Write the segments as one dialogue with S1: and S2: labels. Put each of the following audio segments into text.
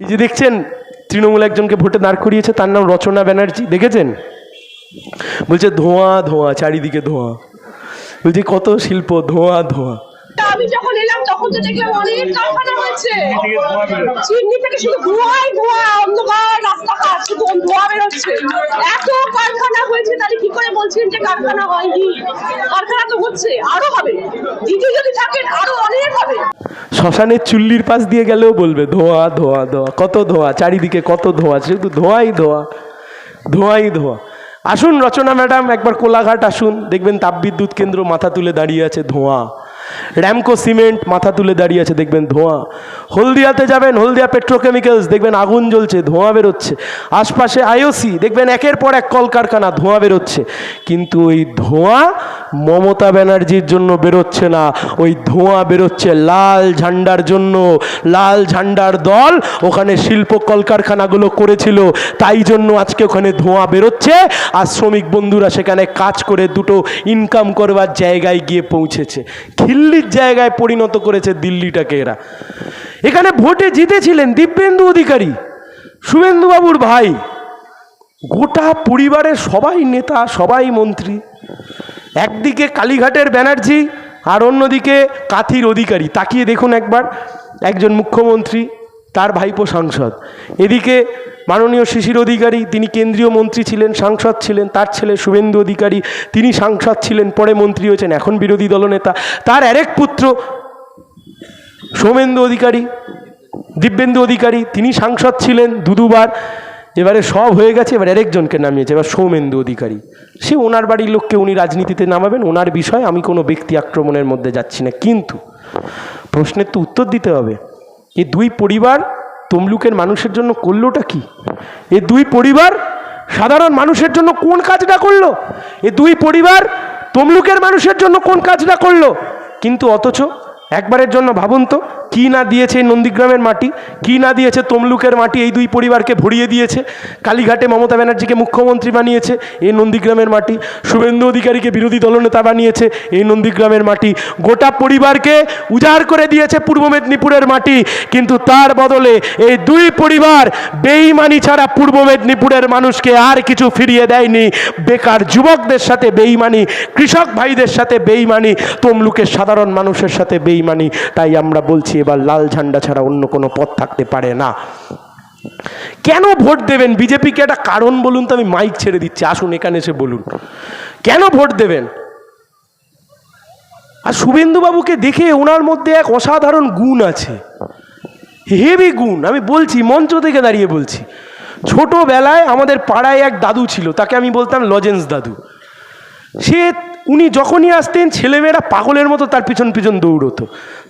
S1: এই যে দেখছেন তৃণমূল একজনকে ভোটে দাঁড় করিয়েছে তার নাম রচনা ব্যানার্জি দেখেছেন? বলছে ধোঁয়া ধোঁয়া চারিদিকে ধোঁয়া। বলছে কত শিল্প ধোঁয়া ধোঁয়া।
S2: আমি যখন এলাম তখন তো দেখলাম অনেক কারখানা হয়েছে। চিমনি থেকে শুধু ধোঁয়াই ধোঁয়া অন্ধকার রাস্তাঘাট শুধু ধোঁয়া বেরোচ্ছে। এত কারখানা হয়েছে তাহলে কি করে বলছেন যে কারখানা হয়নি? কারখানা তো হচ্ছে আরও হবে। দিদি যদি থাকেন আরও অনেক হবে।
S1: শ্মশানের চুল্লির পাশ দিয়ে গেলেও বলবে, ধোঁয়া ধোঁয়া ধোঁয়া, কত ধোঁয়া, চারিদিকে কত ধোঁয়া, শুধু ধোঁয়াই ধোঁয়া ধোঁয়াই ধোঁয়া। আসুন রচনা ম্যাডাম, একবার কোলাঘাট আসুন, দেখবেন তাপবিদ্যুৎ কেন্দ্র মাথা তুলে দাঁড়িয়ে আছে ধোঁয়া। র্যামকো সিমেন্ট মাথা তুলে দাঁড়িয়ে আছে, দেখবেন ধোঁয়া। হলদিয়াতে যাবেন, হলদিয়া পেট্রোকেমিক্যালস দেখবেন আগুন জ্বলছে, ধোঁয়া বেরোচ্ছে। আশপাশে আইওসি দেখবেন একের পর এক কলকারখানা, ধোঁয়া বেরোচ্ছে। কিন্তু ওই ধোঁয়া মমতা ব্যানার্জির জন্য বেরোচ্ছে না। ওই ধোঁয়া বেরোচ্ছে লাল ঝান্ডার জন্য। লাল ঝান্ডার দল ওখানে শিল্প কলকারখানাগুলো করেছিল। তাই জন্য আজকে ওখানে ধোঁয়া বেরোচ্ছে। আর শ্রমিক বন্ধুরা সেখানে কাজ করে দুটো ইনকাম করবার জায়গায় গিয়ে পৌঁছেছে। খিল্লির জায়গায় পরিণত করেছে দিল্লিটাকে এরা। এখানে ভোটে জিতেছিলেন দিব্যেন্দু অধিকারী, শুভেন্দুবাবুর ভাই। গোটা পরিবারের সবাই নেতা, সবাই মন্ত্রী। একদিকে কালীঘাটের ব্যানার্জি আর অন্যদিকে কাথির অধিকারী। তাকিয়ে দেখুন একবার, একজন মুখ্যমন্ত্রী, তার ভাইপো সাংসদ। এদিকে মাননীয় শিশির অধিকারী, তিনি কেন্দ্রীয় মন্ত্রী ছিলেন, সাংসদ ছিলেন, তার ছেলে শুভেন্দু অধিকারী, তিনি সাংসদ ছিলেন, পরে মন্ত্রী হয়েছেন, এখন বিরোধী দলনেতা তার আরেক পুত্র সৌমেন্দু অধিকারী, দিব্যেন্দু অধিকারী, তিনি সাংসদ ছিলেন দুদুবার। এবারে সব হয়ে গেছে, এবার আরেকজনকে নামিয়েছে, এবার সৌমেন্দু অধিকারী। সে ওনার বাড়ির লোককে উনি রাজনীতিতে নামাবেন, ওনার বিষয় আমি কোনো ব্যক্তি আক্রমণের মধ্যে যাচ্ছি না। কিন্তু প্রশ্নের তো উত্তর দিতে হবে। এই দুই পরিবার তমলুকের মানুষের জন্য করলোটা কি? এ দুই পরিবার সাধারণ মানুষের জন্য কোন কাজটা করল? এ দুই পরিবার তমলুকের মানুষের জন্য কোন কাজটা করল? কিন্তু অথচ একবারের জন্য ভাবুন তো কী না দিয়েছে এই নন্দীগ্রামের মাটি? কী না দিয়েছে তমলুকের মাটি? এই দুই পরিবারকে ভরিয়ে দিয়েছে। কালীঘাটে মমতা ব্যানার্জিকে মুখ্যমন্ত্রী বানিয়েছে এই নন্দীগ্রামের মাটি। শুভেন্দু অধিকারীকে বিরোধী দলনেতা বানিয়েছে এই নন্দীগ্রামের মাটি। গোটা পরিবারকে উজাড় করে দিয়েছে পূর্ব মেদিনীপুরের মাটি। কিন্তু তার বদলে এই দুই পরিবার বেইমানি ছাড়া পূর্ব মেদিনীপুরের মানুষকে আর কিছু ফিরিয়ে দেয়নি। বেকার যুবকদের সাথে বেইমানি, কৃষক ভাইদের সাথে বেইমানি, তমলুকের সাধারণ মানুষের সাথে বেইমানি, তাই আমরা বলছি এবার লাল ঝান্ডা ছাড়া অন্য কোনো পথ থাকতে পারে না। কেন ভোট দেবেন? বিজেপিকে একটা কারণ বলুন তো, আমি মাইক ছেড়ে দিচ্ছি। আসুন, এখানে এসে বলুন। কেন ভোট দেবেন? আর শুভেন্দুবাবুকে দেখে ওনার মধ্যে এক অসাধারণ গুণ আছে। হেভি গুণ, আমি বলছি, মঞ্চ থেকে দাঁড়িয়ে বলছি। ছোটোবেলায় আমাদের পাড়ায় এক দাদু ছিল, তাকে আমি বলতাম লজেন্স দাদু। সে, উনি যখনই আসতেন, ছেলেমেয়েরা পাগলের মতো তার পিছন পিছন দৌড়তো।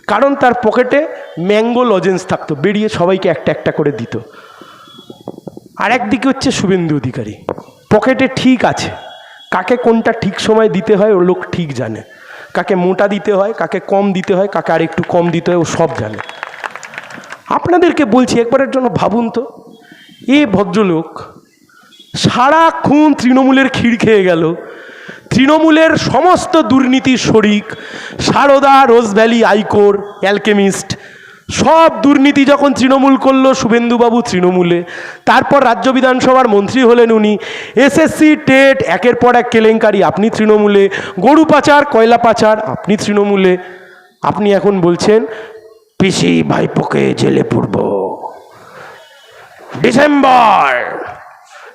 S1: কারণ তার পকেটে ম্যাঙ্গো লজেন্স থাকতো, বেরিয়ে সবাইকে একটা একটা করে দিত। আর একদিকে হচ্ছে শুভেন্দু অধিকারী। পকেটে ঠিক আছে, কাকে কোনটা ঠিক সময় দিতে হয় ও লোক ঠিক জানে। কাকে মোটা দিতে হয়, কাকে কম দিতে হয়, কাকে আর একটু কম দিতে হয় ও সব জানে। আপনাদেরকে বলছি একবারের জন্য ভাবুন তো, এ ভদ্রলোক সারাক্ষণ তৃণমূলের ক্ষীর খেয়ে গেল তৃণমূলের সমস্ত দুর্নীতির শরিক, Saradha, Rose Valley, ICore, Alchemist, সব দুর্নীতি যখন তৃণমূল করল শুভেন্দুবাবু তৃণমূলে, তারপর রাজ্য বিধানসভার মন্ত্রী হলেন উনি, এসএসসি, টেট, একের পর এক কেলেঙ্কারি, আপনি তৃণমূলে, গরু পাচার, কয়লা পাচার, আপনি তৃণমূলে, আপনি এখন বলছেন, পিসি ভাইপোকে জেলে পড়ব। ডিসেম্বর!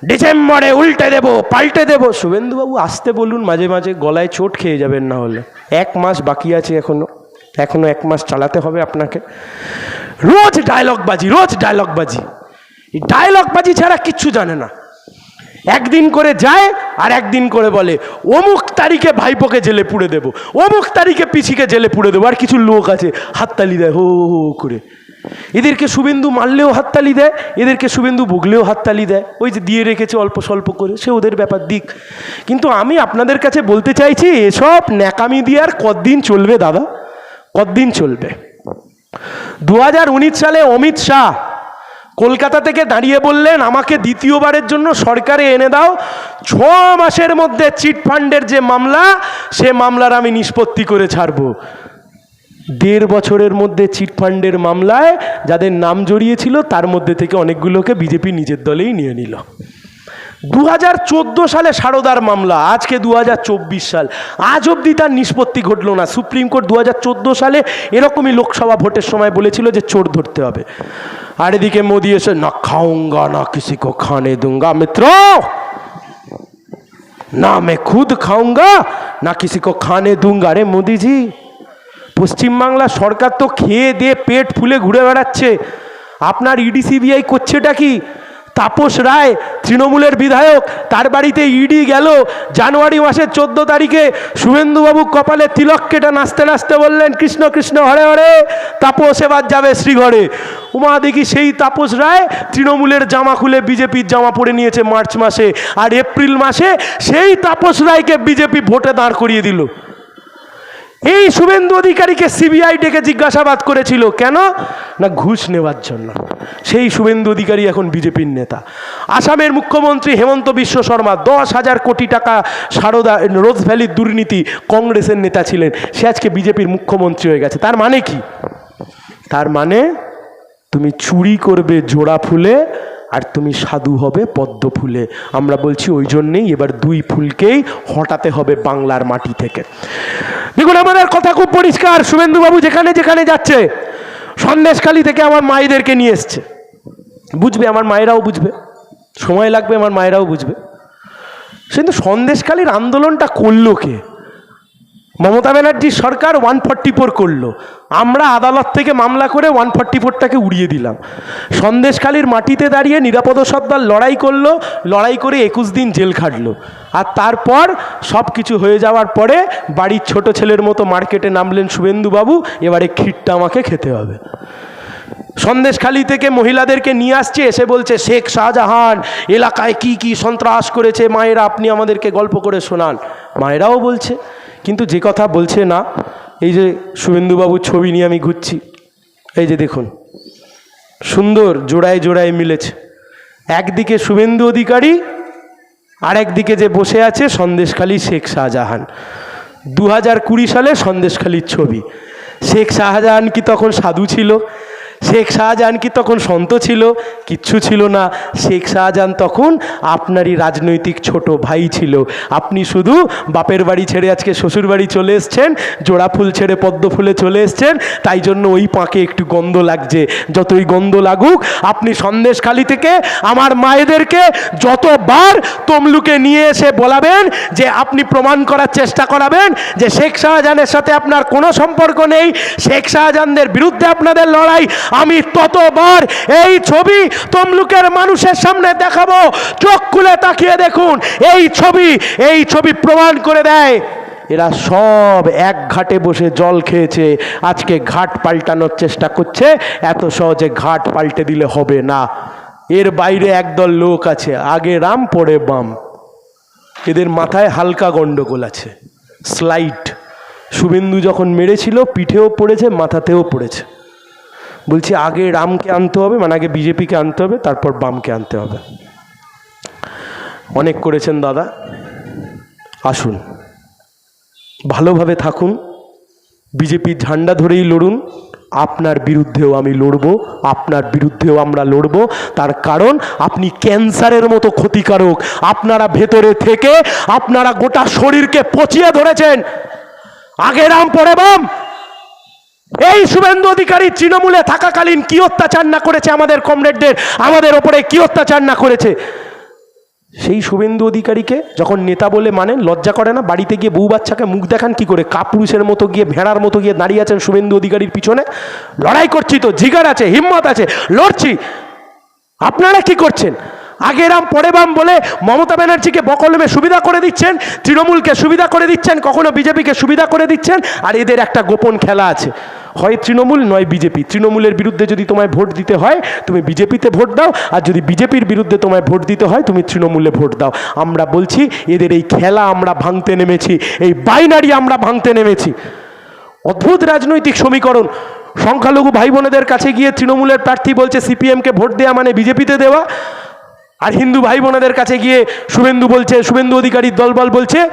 S1: ডিসেম্বরে উল্টে দেব, পাল্টে দেব। শুভেন্দুবাবু, আসতে বলুন, মাঝে মাঝে গলায় চোট খেয়ে যাবেন না হলে। এক মাস বাকি আছে এখনও। এখনও এক মাস চালাতে হবে আপনাকে। রোজ ডায়লগ বাজি, রোজ ডায়লগ বাজি। এই ডায়লগ বাজি ছাড়া কিচ্ছু জানে না। একদিন করে যায় আর একদিন করে বলে, অমুক তারিখে ভাইপোকে জেলে পুড়ে দেব, অমুক তারিখে পিছিকে জেলে পুড়ে দেবো, আর কিছু লোক আছে, হাততালি দেয় হো হো, করে। এদেরকে শুভেন্দু মারলেও হাততালি দেয়, এদেরকে শুভেন্দু ভুগলেও হাততালি দেয়। ওই যে দিয়ে রেখেছে অল্প স্বল্প করে, সে ওদের ব্যাপার দিক। কিন্তু আমি আপনাদের কাছে বলতে চাইছি, এসব ন্যাকামি দিয়ে আর কতদিন চলবে দাদা? কদিন চলবে? দু হাজার উনিশ সালে অমিত শাহ কলকাতা থেকে দাঁড়িয়ে বললেন, আমাকে দ্বিতীয়বারের জন্য সরকারে এনে দাও। ছ মাসের মধ্যে চিটফান্ডের যে মামলা, সে মামলার আমি নিষ্পত্তি করে ছাড়বো। দেড় বছরের মধ্যে চিটফান্ডের মামলায় যাদের নাম জড়িয়েছিল, তার মধ্যে থেকে অনেকগুলোকে বিজেপি নিজের দলেই নিয়ে নিল। দু হাজার চোদ্দ সালে সারদার মামলা, আজকে দু হাজার চব্বিশ সাল। আজ অবধি তার নিষ্পত্তি ঘটল না। সুপ্রিম কোর্ট দু হাজার চোদ্দ সালে এরকমই লোকসভা ভোটের সময় বলেছিল যে চোর ধরতে হবে। আর এদিকে মোদী এসে, না খাউঙ্গা না কিসি কো খানে দুঙ্গা, মিত্র! না মে খুদ খাউঙ্গা না কিসি কো খানে দুঙ্গা। রে মোদিজি পশ্চিমবাংলা সরকার তো খেয়ে দিয়ে পেট ফুলে ঘুরে বেড়াচ্ছে। আপনার ইডি সিবিআই করছেটা কি? তাপস রায়, তৃণমূলের বিধায়ক, তার বাড়িতে ইডি গেল। জানুয়ারি মাসের চোদ্দ তারিখে শুভেন্দুবাবু কপালে তিলক কেটে নাচতে নাচতে বললেন, কৃষ্ণ কৃষ্ণ, হরে হরে, তাপস এবার যাবে শ্রীঘরে। উমা দেখি সেই তাপস রায় তৃণমূলের জামা খুলে বিজেপির জামা পরে নিয়েছে মার্চ মাসে। আর এপ্রিল মাসে সেই তাপস রায়কে বিজেপি ভোটে দাঁড় করিয়ে দিল। এই শুভেন্দু অধিকারীকে সিবিআই ডেকে জিজ্ঞাসাবাদ করেছিল, কেন? না, ঘুষ নেওয়ার জন্য। সেই শুভেন্দু অধিকারী এখন বিজেপির নেতা। আসামের মুখ্যমন্ত্রী হেমন্ত বিশ্ব শর্মা, দশ হাজার কোটি টাকা সারদা, রোজ ভ্যালির দুর্নীতি কংগ্রেসের নেতা ছিলেন। সে আজকে বিজেপির মুখ্যমন্ত্রী হয়ে গেছে। তার মানে কি? তার মানে তুমি চুরি করবে জোড়া ফুলে আর তুমি সাধু হবে পদ্ম ফুলে। আমরা বলছি ওই জন্যেই এবার দুই ফুলকেই হটাতে হবে বাংলার মাটি থেকে। দেখুন আমাদের কথা খুব পরিষ্কার। শুভেন্দুবাবু যেখানে যেখানে যাচ্ছে সন্দেশখালি থেকে আমার মায়েদেরকে নিয়ে এসছে। বুঝবে, আমার মায়েরাও বুঝবে। সময় লাগবে, আমার মায়েরাও বুঝবে। কিন্তু সন্দেশখালির আন্দোলনটা করল কে? মমতা ব্যানার্জির সরকার ওয়ান ফর্টি ফোর করল। আমরা আদালত থেকে মামলা করে ওয়ান ফর্টি ফোরটাকে উড়িয়ে দিলাম। সন্দেশখালীর মাটিতে দাঁড়িয়ে নিরাপদ সর্দার লড়াই করল, লড়াই করে একুশ দিন জেল খাটলো। আর তারপর সব কিছু হয়ে যাওয়ার পরে বাড়ির ছোট ছেলের মতো মার্কেটে নামলেন শুভেন্দুবাবু, এবারে ক্ষীরটা আমাকে খেতে হবে। সন্দেশখালি থেকে মহিলাদেরকে নিয়ে আসছে, এসে বলছে, শেখ শাহজাহান, এলাকায় কি কি সন্ত্রাস করেছে? মায়েরা, আপনি আমাদেরকে গল্প করে শোনান। মায়েরাও বলছে কিন্তু যে কথা বলছে না, এই যে শুভেন্দুবাবুর ছবি নিয়ে আমি ঘুরছি, এই যে দেখুন, সুন্দর জোড়ায় জোড়ায় মিলেছে। একদিকে শুভেন্দু অধিকারী আর একদিকে যে বসে আছে সন্দেশখালী শেখ শাহজাহান। দু হাজার কুড়ি সালে সন্দেশখালীর ছবি। শেখ শাহজাহান কি তখন সাধু ছিল? শেখ শাহজাহান কি তখন সন্ত ছিল? কিচ্ছু ছিল না। শেখ শাহজাহান তখন আপনারই রাজনৈতিক ছোট ভাই ছিল। আপনি শুধু বাপের বাড়ি ছেড়ে আজকে শ্বশুর বাড়ি চলে এসছেন, জোড়া ফুল ছেড়ে পদ্ম ফুলে চলে এসছেন, তাই জন্য ওই পাঁকে একটু গন্ধ লাগছে। যতই গন্ধ লাগুক, আপনি সন্দেশখালি থেকে আমার মায়েদেরকে যতবার তমলুকে নিয়ে এসে বলাবেন যে আপনি প্রমাণ করার চেষ্টা করাবেন যে শেখ শাহজাহানের সাথে আপনার কোনো সম্পর্ক নেই, শেখ শাহজাহানদের বিরুদ্ধে আপনাদের লড়াই আমি ততবার এই ছবি তমলুকের মানুষের সামনে দেখাবো। চোখ খুলে তাকিয়ে দেখুন, এই ছবি এই ছবি প্রমাণ করে দেয়। এরা সব এক ঘাটে বসে জল খেয়েছে, আজকে ঘাট পাল্টানোর চেষ্টা করছে, এত সহজে ঘাট পাল্টে দিলে হবে না। এর বাইরে একদল লোক আছে, আগে রাম, পরে বাম। এদের মাথায় হালকা গন্ডগোল আছে স্লাইড শুভেন্দু যখন মেরেছিল, পিঠেও পড়েছে, মাথাতেও পড়েছে। বলছি আগে রামকে আনতে হবে মানে আগে বিজেপিকে আনতে হবে, তারপর বামকে আনতে হবে। অনেক করেছেন দাদা। আসুন। ভালোভাবে থাকুন। বিজেপির ঝান্ডা ধরেই লড়ুন। আপনার বিরুদ্ধেও আমি লড়ব, আপনার বিরুদ্ধেও আমরা লড়ব। তার কারণ, আপনি ক্যান্সারের মতো ক্ষতিকারক। আপনারা ভেতরে থেকে, আপনারা গোটা শরীরকে পচিয়ে ধরেছেন। আগে রাম, পরে বাম। এই শুভেন্দু অধিকারী তৃণমূলে থাকাকালীন কি অত্যাচার না করেছে আমাদের কমরেডদের? আমাদের ওপরে কি অত্যাচার না করেছে? সেই শুভেন্দু অধিকারীকে যখন নেতা বলে মানেন, লজ্জা করে না? বাড়িতে গিয়ে বউ বাচ্চাকে মুখ দেখান কি করে? কাপুরুষের মতো গিয়ে, ভেড়ার মতো গিয়ে দাঁড়িয়ে আছেন শুভেন্দু অধিকারীর পিছনে? লড়াই করছি তো, জিগার আছে, হিম্মত আছে, লড়ছি। আপনারা কি করছেন? আগে রাম পরে বাম বলে মমতা ব্যানার্জিকে বকলমে সুবিধা করে দিচ্ছেন, তৃণমূলকে সুবিধা করে দিচ্ছেন, কখনো বিজেপিকে সুবিধা করে দিচ্ছেন, আর এদের একটা গোপন খেলা আছে। হয় তৃণমূল, নয় বিজেপি। তৃণমূলের বিরুদ্ধে যদি তোমায় ভোট দিতে হয়, তুমি বিজেপিতে ভোট দাও। আর যদি বিজেপির বিরুদ্ধে তোমায় ভোট দিতে হয়, তুমি তৃণমূলে ভোট দাও। আমরা বলছি, এদের এই খেলা আমরা ভাঙতে নেমেছি। এই বাইনারি আমরা ভাঙতে নেমেছি। অদ্ভুত রাজনৈতিক সমীকরণ। সংখ্যালঘু ভাই বোনেদের কাছে গিয়ে তৃণমূলের প্রার্থী বলছে, সিপিএমকে ভোট দেওয়া মানে বিজেপিতে দেওয়া। আর হিন্দু ভাই বোনেদের কাছে গিয়ে শুভেন্দু বলছে, শুভেন্দু অধিকারীর দলবল বলছে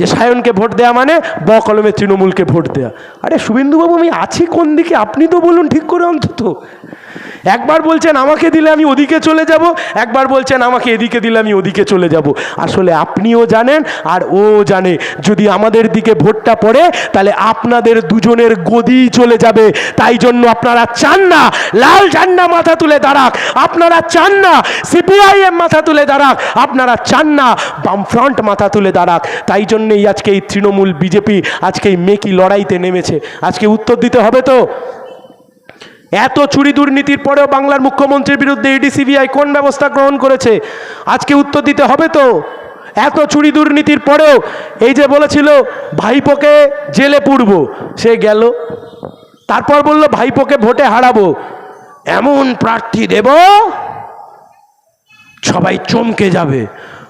S1: যে সায়নকে ভোট দেয়া মানে ব কলমে তৃণমূলকে ভোট দেয়া। আরে শুভেন্দুবাবু, আমি আছি কোন দিকে? আপনি তো বলুন ঠিক করে অন্তত। একবার বলছেন, আমাকে দিলে আমি ওদিকে চলে যাব। একবার বলছেন, আমাকে এদিকে দিলে আমি ওদিকে চলে যাব। আসলে আপনিও জানেন আর ও জানে। যদি আমাদের দিকে ভোটটা পড়ে, তাহলে আপনাদের দুজনের গদি চলে যাবে। তাই জন্য আপনারা চান না, লাল ঝান্ডা মাথা তুলে দাঁড়াক। আপনারা চান না, সিপিআইএম মাথা তুলে দাঁড়াক। আপনারা চান না, বামফ্রন্ট মাথা তুলে দাঁড়াক। তাই জন্যেই আজকে এই তৃণমূল বিজেপি, আজকে এই মেকি লড়াইতে নেমেছে। আজকে উত্তর দিতে হবে তো? এত চুরি দুর্নীতির পরেও বাংলার মুখ্যমন্ত্রীর বিরুদ্ধে ইডি সিবিআই কোন ব্যবস্থা গ্রহণ করেছে? আজকে উত্তর দিতে হবে তো? এত চুরি দুর্নীতির পরেও এই যে বলেছিল, ভাইপোকে জেলে পুরব সে গেল। তারপর বলল, ভাইপোকে ভোটে হারাবো। এমন প্রার্থী দেব, সবাই চমকে যাবে।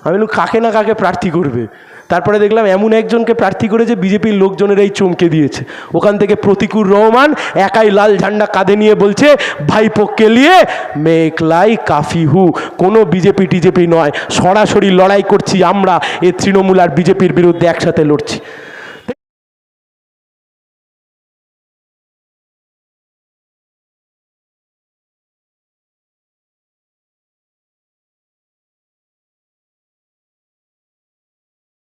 S1: আমি কাকে না কাকে প্রার্থী করবে? তারপরে দেখলাম এমন একজনকে প্রার্থী করে যে বিজেপির লোকজনের এই চমকে দিয়েছে। ওখান থেকে প্রতিকুর রহমান একাই লাল ঝান্ডা কাঁধে নিয়ে বলছে ভাইপোককে নিয়ে মেকলাই কাফি হু। কোনো বিজেপি টিজেপি নয়, সরাসরি লড়াই করছি আমরা, এ তৃণমূল আর বিজেপির বিরুদ্ধে একসাথে লড়ছি।